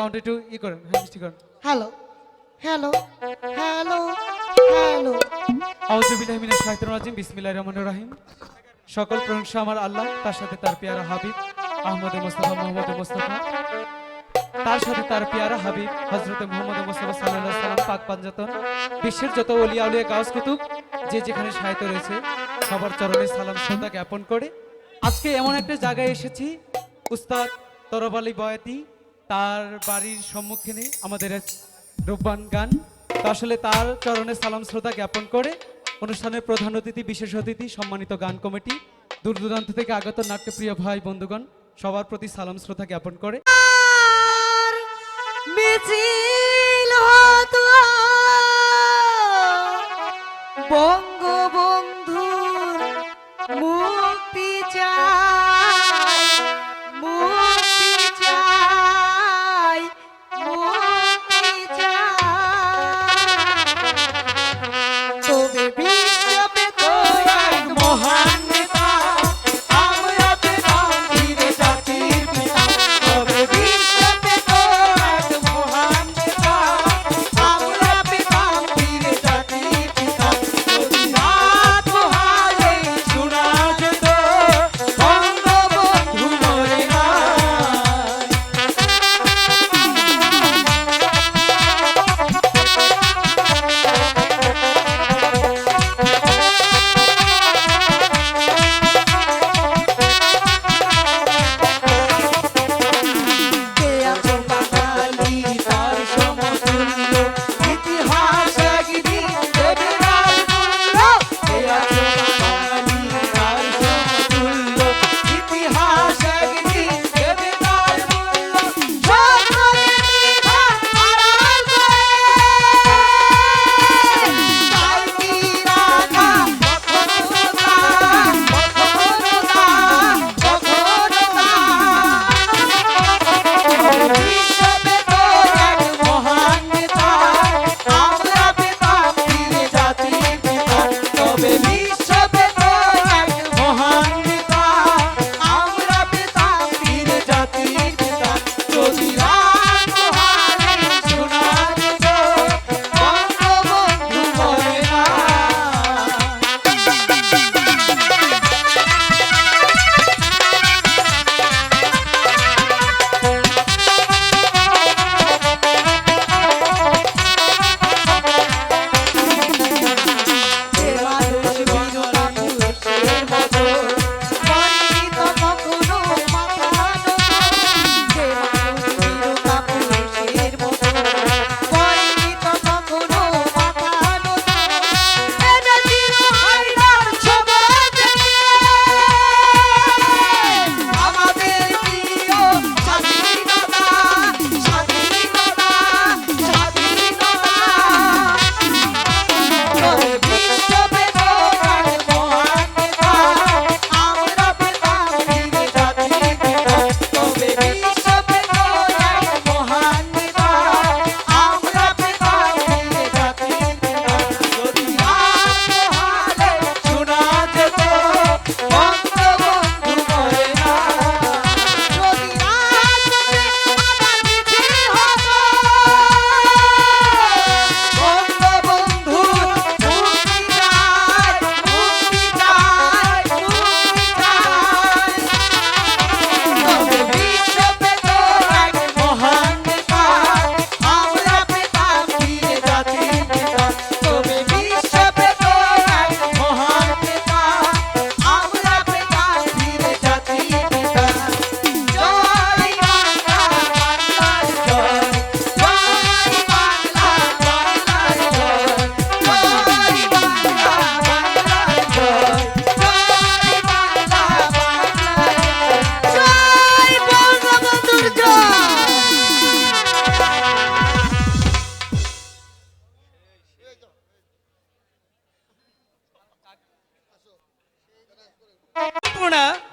Sound একটু ই করেন হ্যাঁ মিষ্টি করেন। হ্যালো হ্যালো হ্যালো হ্যালো আউজুবিল্লাহ মিনাশ শাইতানির রাজিম বিসমিল্লাহির রহমানির রহিম। সকল প্রশংসা আমার আল্লাহ তার সাথে তার পেয়ারা হাবিব আহমদ মুস্তাফা মোহাম্মদ মুস্তাফা। তার সাথে তার পেয়ারা হাবিব হজরত মোহাম্মদ মুস্তাফা সাল্লাল্লাহু আলাইহি সাল্লাম পাক পাঞ্জাতন। বিশ্বের যত ওলিয়া আউলিয়া গাউস কুতুব যে যেখানে সাহিত্য রয়েছে সবার চরণে সালাম শ্রদ্ধা জ্ঞাপন করে। আজকে এমন একটা জায়গায় এসেছি উস্তাদ তরব আলী বয়াতি তার বাড়ির সম্মুখীনে আমাদের রূপবান গান। আসলে তার চরণে সালাম শ্রোতা জ্ঞাপন করে। অনুষ্ঠানের প্রধান অতিথি, বিশেষ অতিথি, সম্মানিত গান কমিটি, দূর দূরান্ত থেকে আগত নাট্যপ্রিয় ভাই, বন্ধুগণ, সবার প্রতি সালাম শ্রোতা জ্ঞাপন করে। মিছিল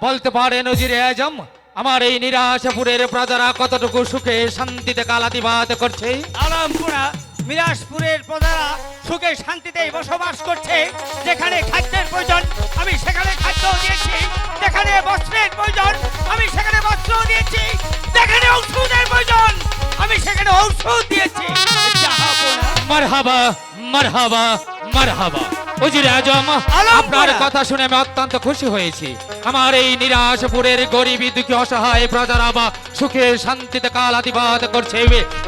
বলতে পারেন নজিরে আজম আমার এই নিরাশপুরের প্রজারা কতটুকু সুখে শান্তিতে কালাতিবাদ করছে? আলমপুরা মিরাজপুরের প্রজারা সুখে শান্তিতে বসবাস করছে। যেখানে খাদ্যের প্রয়োজন আমি সেখানে খাদ্য দিয়েছি। যেখানে বস্ত্রের প্রয়োজন আমি সেখানে বস্ত্র দিয়েছি। যেখানে ঔষধের প্রয়োজন আমি সেখানে ঔষধ দিয়েছি। মারহাবা। মারহাবা মারহাবা। উজিরে আজম আপনার কথা শুনে আমি অত্যন্ত খুশি হয়েছি। আমার এই নিরাশপুরের গরিবী দুঃখী অসহায় প্রজারা বা সুখে শান্তিতে কালাতিবাদ করছে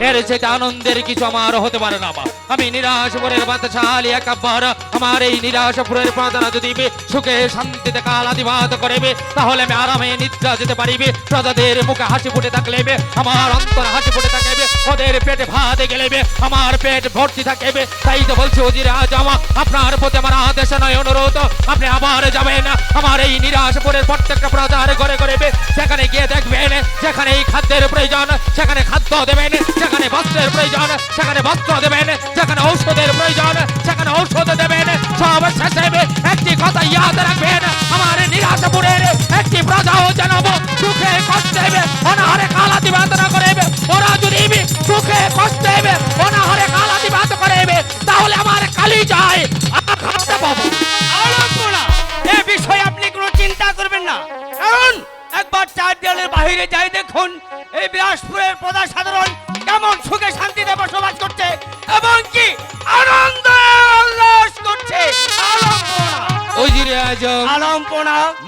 এর সেটা আনন্দের কিছু আমার হতে পারে না বা। আমি নিরাশপুরের বাদশাহ আলী একাব্বার আমার এই নিরাশপুরের প্রজারা যদি সুখে শান্তিতে কালাতিবাদ করবে তাহলে আমি আরামে নিদ্রা যেতে পারিবে। প্রজাদের মুখে হাসি ফুটে থাকলে বে, আমার অন্তর হাসি ফুটে থাকবে ওদের পেটে ভাত গেলেবে আমার পেট ভর্তি থাকবে তাই তো বলছি ওজিরে আজ আমার আপনার প্রতি আমার আদেশ নয় অনুরোধ। আপনি আবার যাবেন। আমার এই নিরাশপুরের প্রত্যেকটা প্রজার ঘরে ঘরে বে, সেখানে গিয়ে দেখবেন যেখানে এই খাদ্যের প্রয়োজন সেখানে খাদ্য দেবেন যেখানে বস্ত্রের প্রয়োজন সেখানে বস্ত্র দেবেন যেখানে ঔষধের প্রয়োজন সেখানে ঔষধ দেবেন। সব শেষে একটি কথা ইয়াদ রাখবেন আমার নিরাশপুরের একটি প্রজাও জানাব সুখে কষ্টে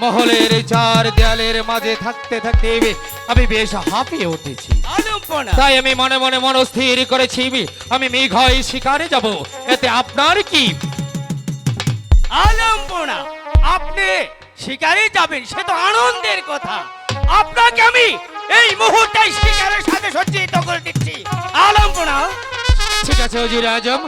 মহলের চার দেয়ালের মাঝে থাকতে থাকতে আমি বেশ হাঁপিয়ে উঠেছি। তাই আমি মনে মনে মনস্থির করেছি আমি মেঘয় শিকারে যাব। এতে আপনার কি? আলমপুরা আপনি শিকারে যাবেন সে তো আনন্দের কথা। আপনাকে আমি এই মুহূর্তে শিকারের সাথে সজ্জিত করে দিচ্ছি। আছে ওজির আজম।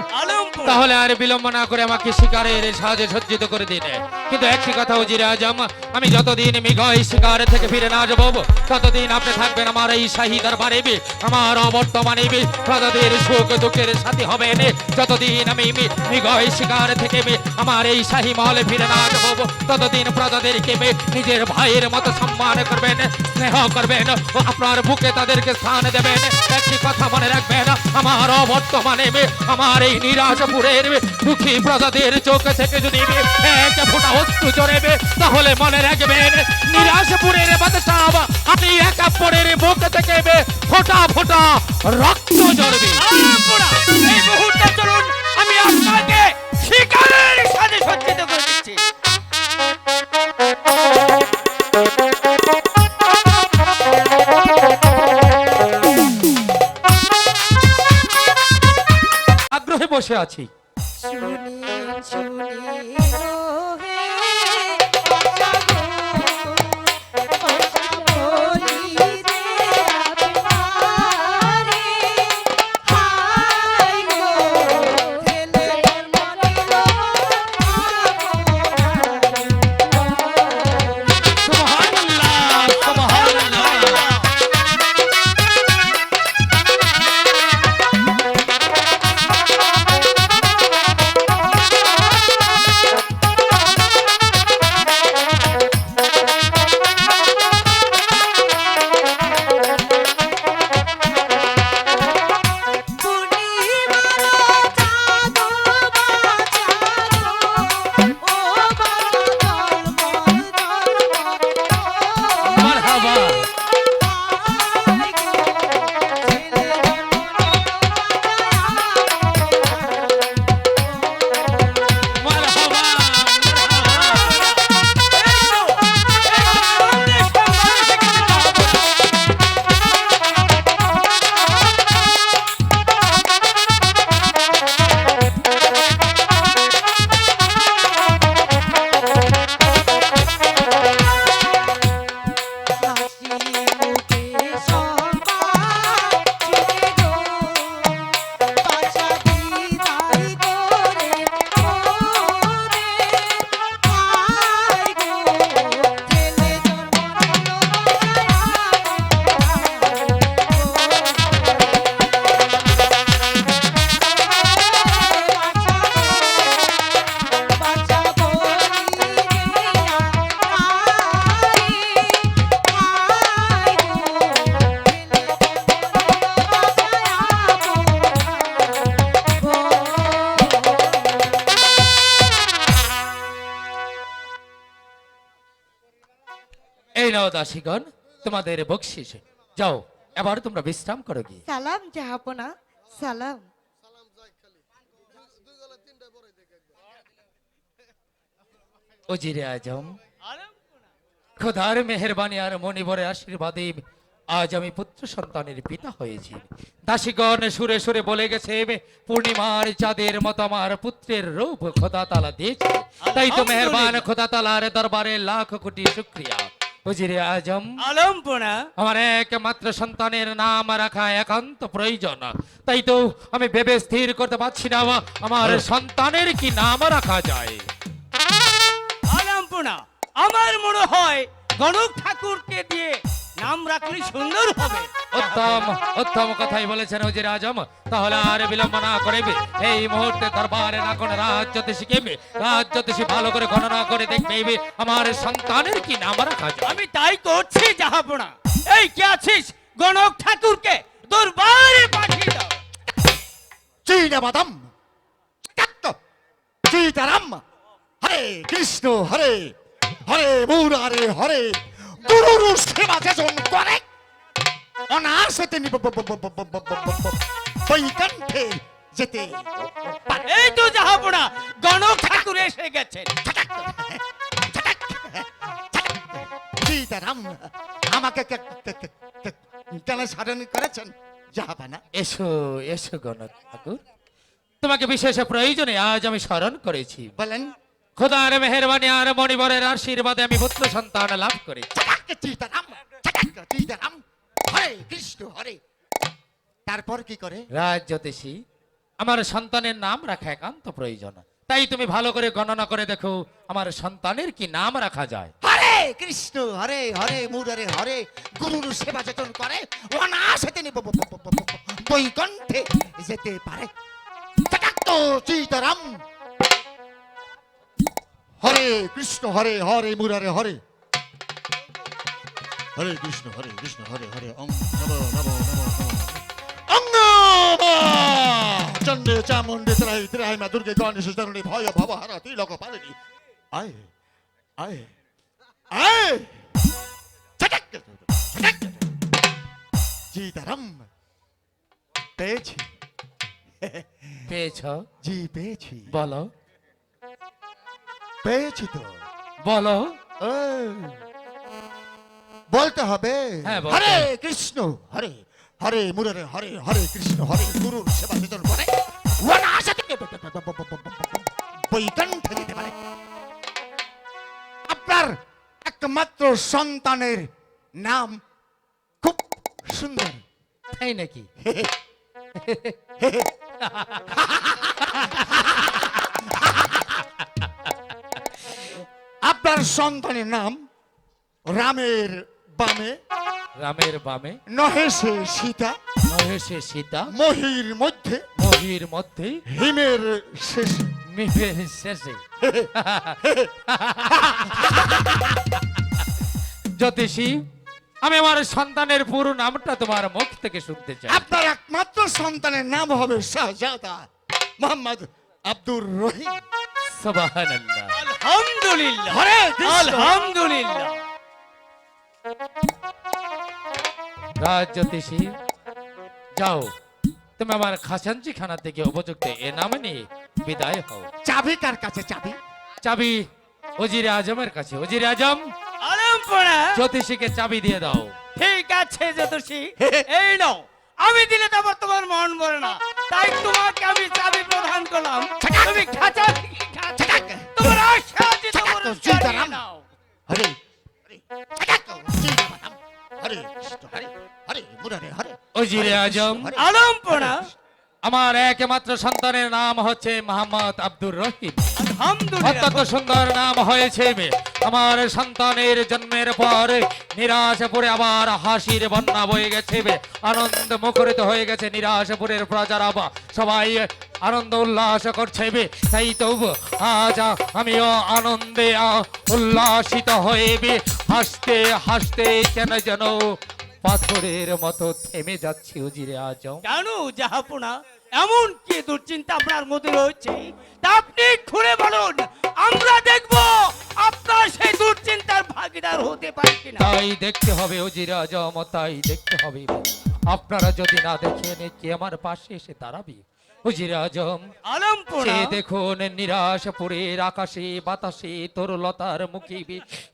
তাহলে আর বিলম্ব না করে আমাকে শিকারের সাহায্যে সজ্জিত করে দিন কিন্তু একটি কথা উজির আজম আমি যতদিন মৃগয় শিকার থেকে ফিরে না যাব ততদিন আপনি থাকবেন আমার এই শাহী দরবারে বে, আমার অবর্তমানে বে, প্রজাদের সুখ দুঃখের সাথী হবেন যতদিন আমি মি- মৃগয় শিকার থেকে বে, আমার এই শাহী মহলে ফিরে না যাব ততদিন প্রজাদেরকে বে, নিজের ভাইয়ের মতো সম্মান করবেন স্নেহ করবেন আপনার বুকে তাদেরকে স্থান দেবেন। একটি কথা মনে রাখবেন আমার অবর্তমানে বে, আমার এই নিরাশপুরের দুঃখী প্রজাদের চোখ থেকে যদি বে, এক ফোঁটা অস্ত্র চড়েবে তাহলে মনে রাখবেন নিরাশপুরের বাদশাহ আপনি এক পরের বুক থেকে ফোটা ফোঁটা রক্ত ঝরবে। এই মুহূর্তে চলুন আগ্রহে দাসীগণ তোমাদের বকশিস। যাও এবার তোমরা বিশ্রাম করো গিয়ে। সালাম জাহাপনা। সালাম। ওজিরে আজম খোদার মেহরবানি আর মনিবরে আশীর্বাদে আজ আমি পুত্র সন্তানের পিতা হয়েছি। দাসীগণ সুরে সুরে বলে গেছে পূর্ণিমার চাঁদের মতো আমার পুত্রের রূপ খোদা তালা দিয়েছে। তাই তো মেহরবান খোদা তালার দরবারে লাখ কোটি শুক্রিয়া। ওজিরে আজম। আলমপনা আমার একমাত্র সন্তানের নাম রাখা একান্ত প্রয়োজন। তাই তো আমি ভেবে স্থির করতে পারছি না আমার সন্তানের কি নাম রাখা যায়? আলমপনা আমার মনে হয় গণক ঠাকুরকে দিয়ে নাম রাখলে সুন্দর হবে। উত্তম উত্তম কথাই বলেছেন ওজির আজম তাহলে আর বিলম্ব না করবে এই মুহূর্তে দরবারে না কোন রাজ জ্যোতিষী কেবে রাজ জ্যোতিষী ভালো করে গণনা করে দেখবে আমার সন্তানের কি নাম রাখা যায়? আমি তাই করছি জাহাপনা। এই কে আছিস? গণক ঠাকুরকে দরবারে পাঠিয়ে দাও। চীনবাদম সীতারাম হরে কৃষ্ণ হরে হরে মুরারে হরে গুরুর সেবা যেজন করে অনাসতে নিব বৈকণ্ঠে যেতে পারে। এই তো জাহাপনা গণক ঠাকুর এসে গেছেন সীতারাম আমাকে কেন করেছেন? যাহাবানা এসো এসো গণক ঠাকুর। তোমাকে বিশেষ প্রয়োজনে আজ আমি স্মরণ করেছি। বলেন। খোদার মেহরবানি আর মণিবরের আশীর্বাদে আমি পুত্র সন্তান লাভ করেছি। সীতারাম সীতারাম হরে কৃষ্ণ হরে। তারপর কি করে? রাজ জ্যোতিষী আমার সন্তানের নাম রাখা একান্ত প্রয়োজন। তাই তুমি ভালো করে গণনা করে দেখো আমার সন্তানের কি নাম রাখা যায়। হরে কৃষ্ণ হরে হরে মুরারে হরে গুরুর সেবা যতন করে অনাসেতে নিব বৈকণ্ঠে যেতে পারে। সীতারাম হরে কৃষ্ণ হরে হরে মুরারে হরে। হরে কৃষ্ণ হরে কৃষ্ণ হরে হরে অং নব নব অং চন্ডে চামুন্ডে ত্রাই ত্রাই মা দুর্গে গণেশ তরুণী ভয় ভব হর তিলক পালিনী আয় আয় আয়! চটাক! চটাক! সীতারাম পেয়েছি। পেয়েছ? জি পেয়েছি। বলো। পেয়েছি তো। বলো। বলতে হবে। হ্যাঁ, হরে কৃষ্ণ হরে হরে মুরারে হরে হরে কৃষ্ণ হরে গুরুর সেবা যতন করে। থেকে বৈকণ্ঠে পারে। আপনার একমাত্র সন্তানের নাম খুব সুন্দর। তাই নাকি? আপনার সন্তানের নাম রামের বামে। রামের বামে। নহেশে সীতা। মহেশে সীতা। মহির মধ্যে। মহির মধ্যে। হিমের শেষে। মিমের শেষে। জ্যোতিষী আমি আমার সন্তানের পুরো নামটা তোমার মুখ থেকে শুনতে চাই। আপনার একমাত্র সন্তানের নাম হবে শাহজাদা মোহাম্মদ আব্দুর রহিম। সুবহানাল্লাহ। আলহামদুলিল্লাহ। আলহামদুলিল্লাহ। রাজ জ্যোতিষী যাও তুমি আমার খাসাঞ্চি খানা থেকে উপযুক্ত এ নামে নিয়ে বিদায় হও। চাবি কার কাছে চাবি? চাবি ওজিরে আজমের কাছে। ওজিরে আজম জ্যোতিষীকে চাবি দিয়ে দাও। ঠিক আছে জ্যোতিষী এই নাও। আমি দিলে তো তোমার মন বলে না। তাই তোমাকে আমি চাবি প্রদান করলাম। তুমি খাঁচা ওজিরে আজম। আলমপনা আমার একমাত্র সন্তানের নাম হচ্ছে মোহাম্মদ আব্দুর রহিম। অত্যন্ত সুন্দর নাম হয়েছে আমার সন্তানের জন্মের পর নিরাশপুরে আবার হাসির বন্যা বয়ে গেছে আনন্দ মুখরিত হয়ে গেছে নিরাশপুরের প্রজারা সবাই আনন্দ উল্লাস করছে তাই তো আজ আমিও আনন্দে উল্লাসিত হয়ে হাসতে হাসতে কেন যেন পাথরের মতো থেমে যাচ্ছে ওজিরে আজম। কেন জাহাপনা এমন কি দুশ্চিন্তা আপনার মধ্যে রয়েছে? তা আপনি খুঁড়ে বলুন আমরা দেখব আপনার সেই দুশ্চিন্তার ভাগিদার হতে পারি কিনা। তাই দেখতে হবে অজির আজম তাই দেখতে হবে। আপনারা যদি না দেখেন কে আমার পাশে এসে দাঁড়াবে? অজির আজম। আলমপুরা সে দেখুন নিরাশপুরের আকাশে বাতাসে তরুলতার মুখে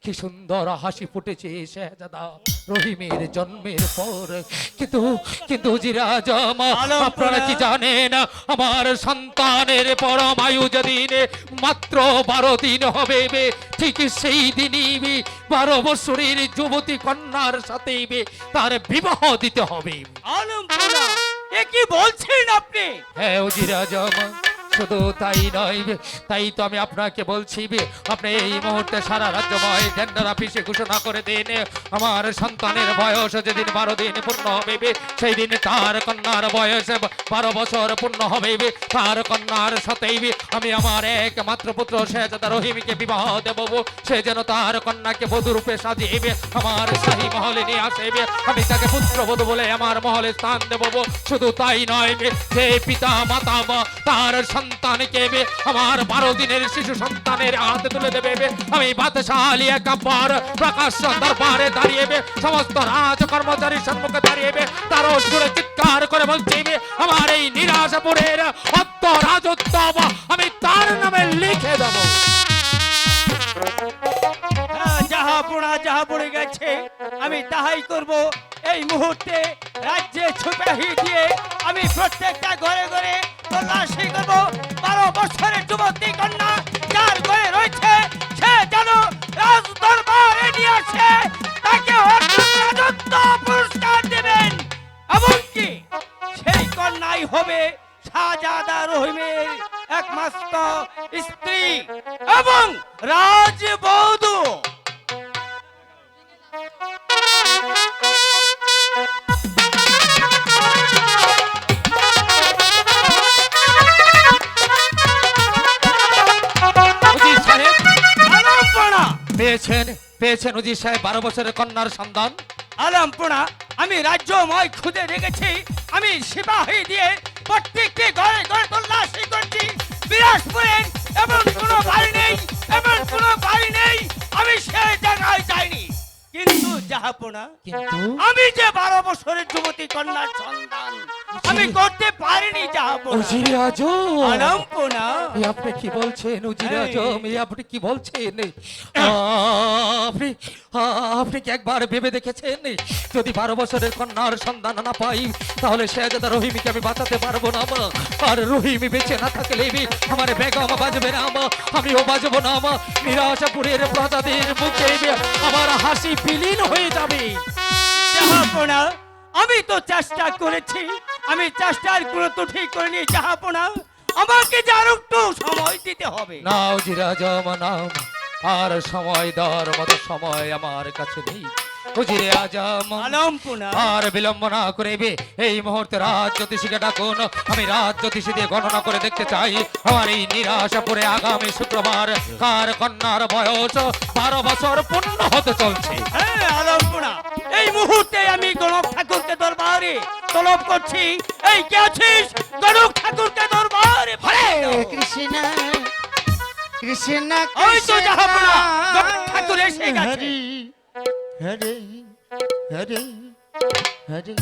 কি সুন্দর হাসি ফুটেছে শেহজাদা রহিমের জন্মের পর। কিন্তু কিন্তু। আপনারা কি জানেন? আমার সন্তানের পরমায়ু যেদিন মাত্র বারো দিন হবে ঠিক সেই দিনই বে, বারো বছরের যুবতী কন্যার সাথে বে, তার বিবাহ দিতে হবে। আলমপুরা এ কি বলছেন আপনি? হ্যাঁ উজির আজম শুধু তাই নয়, তাই তো আমি আপনাকে বলছি, আপনি এই মুহূর্তে সারা রাজ্যময় টেন্ডার অফিসে ঘোষণা করে দিন। আমার সন্তানের বয়স যেদিন বারো দিন পূর্ণ হবে, সেই দিন তার কন্যার বয়স বারো বছর পূর্ণ হবে। তার কন্যার সাথেই আমি আমার একমাত্র পুত্র শেহজাদা রহিমকে বিবাহ দেব। সে যেন তার কন্যাকে বধূরূপে সাজিয়ে আমার শাহী মহলে নিয়ে আসবে আমি তাকে পুত্রবধূ বলে আমার মহলে স্থান দেব। শুধু তাই নয়, যে পিতা মাতা তার সন্তানকে বে, আমার বারো দিনের শিশু সন্তানের হাতে তুলে দেবে। আমি বাদশালী একাম্বর প্রকাশ্য দরবারে দাঁড়িয়ে বে, সমস্ত রাজ কর্মচারী সম্মুখে দাঁড়িয়ে বে, তার সুরে চিৎকার করে বলছি আমার এই নিরাশপুরের অত্য রাজত্ব আমি তার নামে লিখে দেবো। হ্যাঁ, আমি তাহাই করব। এই মুহূর্তে রাজ্যে ছুপাহি দিয়ে আমি প্রত্যেকটা ঘরে ঘরে তল্লাশি করব বারো বছরের যুবতী কন্যা যার ঘরে রয়েছে, সে যেন রাজ দরবারে নিয়ে আসে, তাকে রাজত্ব পুরস্কার দেবেন। এমনকি সেই কন্যাই হবে শাহজাদা রহিমের একমাত্র স্ত্রী এবং রাজবধূ। পেয়েছেন পেয়েছেন উজির সাহেব বারো বছরের কন্যার সন্তান। আলমপনা আমি রাজ্যময় খুঁজে রেখেছি আমি সিপাহী দিয়ে প্রত্যেকটি ঘরে ঘরে তল্লাশি করছি। বিলাসপুরের এমন কোনো বাড়ি নেই এমন কোনো বাড়ি নেই আমি সে জায়গায় যাইনি। কিন্তু যাহাপনা আমি যে বারো বছরের যুবতী কন্যার সন্তান আমি করতে পারিনি যাহাপনা উজির আজম আলমপনা এ আপনি কি বলছেন উজির এই। আজম এ আপনি কি বলছেন? আপনি আপনি কি একবার ভেবে দেখেছেন? যদি বারো বছরের কন্যার সন্ধান না পাই তাহলে শেহজাদা রহিমকে আমি বাঁচাতে পারব না মা। আর রহিম বেঁচে না থাকলে আমার বেগম বাজবে না মা। আমিও বাজবো না মা। নিরাশাপুরের প্রজাদের মুখে আমার হাসি বিলীন হয়ে যাবে। আমি তো চেষ্টা করেছি। আমি চেষ্টার তো ঠিক করিনি না। আমাকে যার একটু সময় দিতে হবে। নাও জিরাজ আজম নাম। আর সময় দেওয়ার মতো সময় আমার কাছে নেই। উজিরে আজম আলমপনা আর বিলম্ব না করে বে, এই মুহূর্তে রাজ জ্যোতিষীকে ডাকুন। আমি রাজ জ্যোতিষী দিয়ে গণনা করে দেখতে চাই। আমার এই নিরাশাপুরে আগামী শুক্রবার কার কন্যার বয়স বারো বছর পূর্ণ হতে চলছে? এই মুহূর্তে আমি গণক ঠাকুরকে দরবারে তলব করছি। এই কে আছিস? গণক ঠাকুরকে দরবারে পাঠিয়ে কৃষ্ণ কৃষ্ণ ওই তো ঠাকুর এসে গেছে। হরে হরে হরে।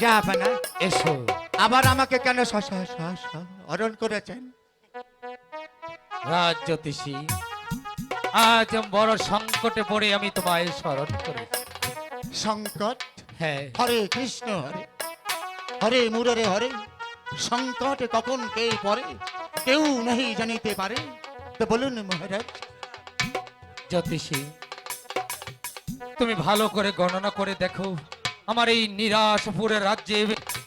জাহাপনা এসো। আবার আমাকে কেন অরণ করেছেন? রাজ জ্যোতিষী আজ বড় সংকটে পড়ে আমি তোমায় স্মরণ করি। সংকট? হ্যাঁ। হরে কৃষ্ণ হরে। হরে মুরারে হরে। সংকট কখন কে পড়ে কেউ নেই জানিতে পারে। তো বলুন মহারাজ জ্যোতিষী তুমি ভালো করে গণনা করে দেখো আমার এই নিরাশপুরের রাজ্যে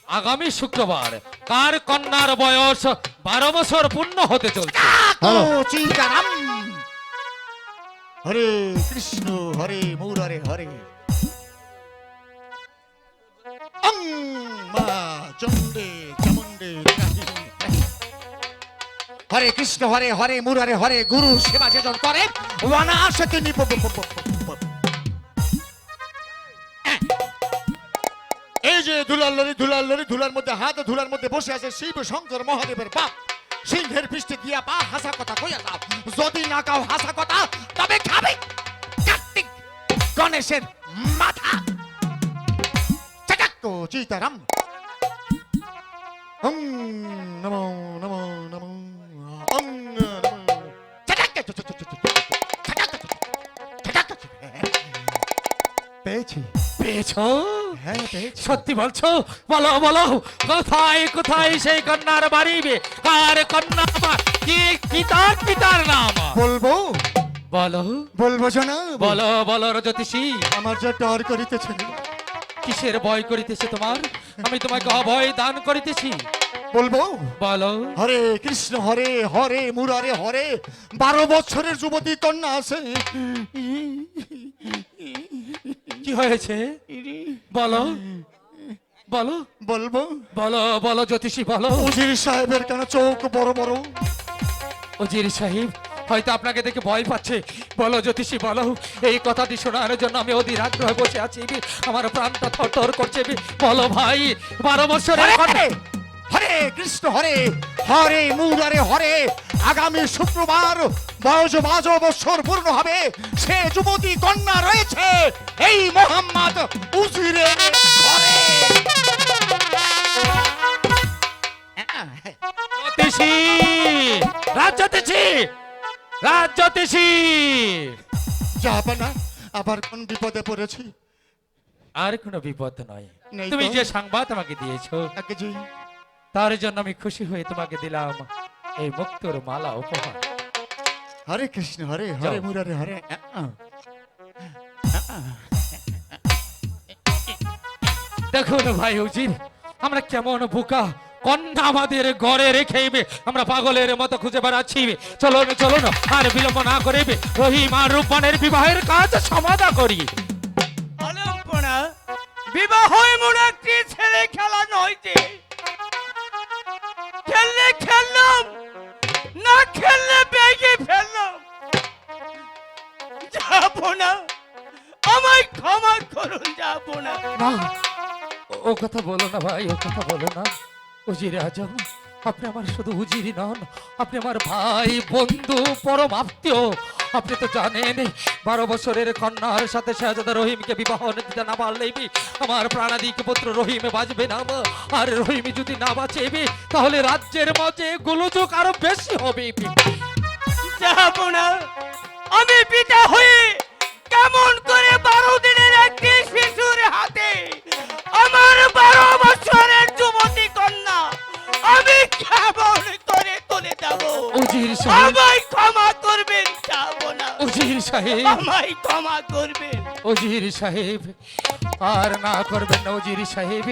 আগামী শুক্রবার কার কন্যার বয়স বারো বছর পূর্ণ হতে চলছে? হরে কৃষ্ণ হরে মুরারে হরে অং হরে কৃষ্ণ, হরে হরে মুরারে হরে গুরু, সেবা যেজন করে এই যে ধুলার লরি ধুলার লরি, ধুলার মধ্যে হাত, ধুলার মধ্যে বসে আছে শিব শঙ্কর মহাদেবের বাপ। সিংহের পৃষ্ঠে দিয়া পা হাসা কথা কইয়া যাও যদি না কাও হাসা কথা, তবে খাবে। কার্তিক গণেশের মাথা। চাকাক্ত চিতারাম। নমো নমো নমো। পেয়েছি। পেয়েছ? হ্যাঁ পেয়েছি। সত্যি বলছো? বলো বলো। কোথায় কোথায় সেই কন্যার বাড়ি? কার কন্যা বা- কি কি তার পিতার নাম? বলব? বলো। বলব শোনা বলো বলো জ্যোতিষী আমার যে ডর করিতেছে কিসের ভয় করিতেছে তোমার? আমি তোমাকে অভয় দান করিতেছি। বলব? বলো। হরে কৃষ্ণ হরে হরে মুরারে হরে। বারো বছরের যুবতী কন্যা আছে। হয়েছে? বলো। বলো। বলব। বলো বলো জ্যোতিষী বলো। উজির সাহেবের কেন চোখ বড় বড়? ওজির সাহেব হয়তো আপনাকে দেখে ভয় পাচ্ছে। বলো জ্যোতিষী বলো। এই কথাটি শোনানোর জন্য আমি অধীর আগ্রহে বসে আছি। আমার প্রাণটা থর করছে। বলো ভাই বারো বছরের হরে কৃষ্ণ হরে হরে মুরারে হরে আগামী শুক্রবার বয়স বাজো বছর পূর্ণ হবে। সে যুবতী কন্যা রয়েছে এই মোহাম্মদ উজিরের ঘরে জ্যোতিষী রাজ জ্যোতিষী রাজ জ্যোতিষী যাবে না আবার কোন বিপদে পড়েছি? আর কোনো বিপদ নয়। তুমি যে সংবাদ আমাকে দিয়েছ তার জন্য আমি খুশি হয়ে তোমাকে দিলাম এই মুক্তর মালা উপহার হরে কৃষ্ণ হরে হরে মুরারে হরে দেখুন ভাই উজির আমরা কেমন বোকা কন্যা আমাদের ঘরে রেখে আমরা পাগলের মতো খুঁজে বেড়াচ্ছি চলুন চলুন আর বিলম্ব না করে রহিম আর রূপবানের বিবাহের কাজ সমাধা করি বিবাহ এমন একটি ছেলে খেলা নয় যে খেললে খেললাম, না খেললে বেগে ফেললাম। যাব না, আমায় ক্ষমা করুন, যাব না। ও কথা বলো না ভাই, ও কথা বলো না। উজির আজম, আপনি আমার শুধু উজিরি নন, আপনি আমার ভাই, বন্ধু, পরম আত্মীয়। আপনি তো জানেন বারো বছরের কন্যার সাথে শাহজাদা রহিমকে বিবাহ দিতে না পারলেই আমার প্রাণাদিক পুত্র রহিমে বাঁচবে না আর রহিম যদি না বাঁচেবে তাহলে রাজ্যের মাঝে গোলযোগ আরও বেশি হবে যাব না আমি পিতা হয়ে কেমন করে বারো দিনের একটি শিশুর হাতে আমার বারো বছরের যুবতী কন্যা আমি কেমন করে তুলে দেব? আমায় ক্ষমা না উজির সাহেব। আমায় ক্ষমা করবেন অজির সাহেব আর না করবেন না অজির সাহেব।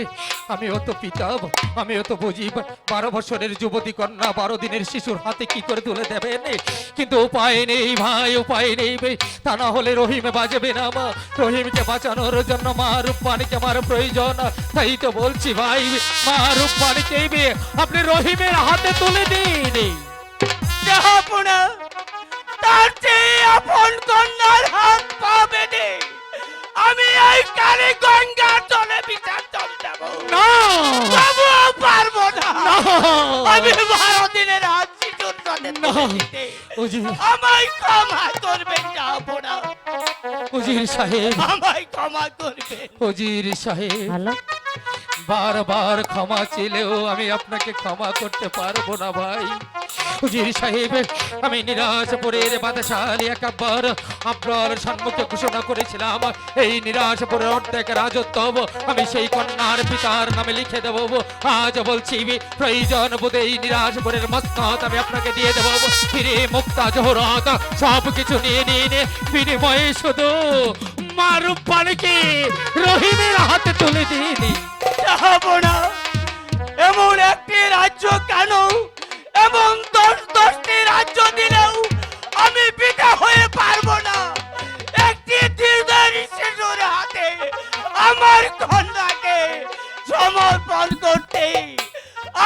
আমি অত পিতা আমি অত বুঝি বারো বছরের যুবতী কন্যা বারো দিনের শিশুর হাতে কি করে তুলে দেবেন? কিন্তু উপায় নেই ভাই উপায় নেই। তা না হলে রহিমে বাজবে না মা। রহিমকে বাঁচানোর জন্য মা রূপবাণীকে আমার প্রয়োজন। তাই তো বলছি ভাই মা রূপবাণীকে আপনি রহিমের হাতে তুলে দিন। তার চেয়ে আপন কন্যার হাত পা বেঁধে আমি এই কালী গঙ্গার জলে বিসর্জন দেব। না। তবুও পারব না। আমি বারো দিনের হাত শিশুর জলে আমায় ক্ষমা করবেন যাব না অজির সাহেব। আমায় ক্ষমা করবেন। ফজির সাহেব। বারবার ক্ষমা চেলেও আমি আপনাকে ক্ষমা করতে পারব না ভাই। হুজির সাহেব, আমি নিরাশপুরের বাদশালী একবার আপনার সম্মুখে ঘোষণা করেছিলাম, এই নিরাশপুরের অর্ধেক রাজত্ব আমি সেই কন্যার পিতার নামে লিখে দেব আজ বলছি, প্রয়োজন বোধে এই নিরাশপুরের মস্তত আমি আপনাকে দিয়ে দেব ফিরে মুক্তা জহরত সব কিছু নিয়ে নিয়ে, বিনিময়ে শুধু মারুপ পানিকে রহিমের হাতে তুলে দিইনি যাব না এমন একটি রাজ্য কেন? এবং দশ দশটি রাজ্য দিলেও আমি পিতা হয়ে পারব না। একটি দীর্ঘারি শিশুর হাতে, আমার কন্যাকে সমর্পণ করতে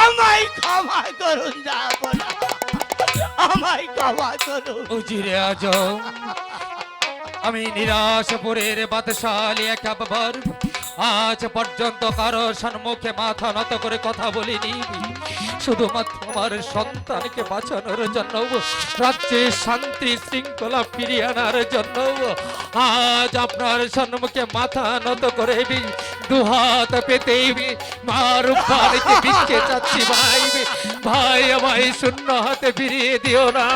আমায় ক্ষমা করুন যাব না আমায় ক্ষমা করুন। উজিরে আজম আমি নিরাশপুরের বাদশালী একবার আজ পর্যন্ত কারও সম্মুখে মাথা নত করে কথা বলিনি। শুধুমাত্র আমার সন্তানকে বাঁচানোর জন্য, রাজ্যে শান্তি শৃঙ্খলা ফিরিয়ে আনার জন্য, আজ আপনার সম্মুখে মাথা নত করে দুহাত পেতে মার বাড়িতে ভিক্ষে চাচ্ছি, ভাই। ভাই, আমায় শূন্য হাতে ফিরিয়ে দিও না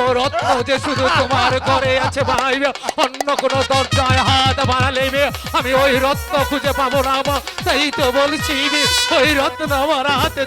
ও রত্ন যে শুধু তোমার ঘরে আছে, ভাই। অন্য কোনো দরজায় হাত বাড়ালে আমি ওই রত্ন খুঁজে পাবো না। তাই তো বলছি ওই রত্ন আমার হাতে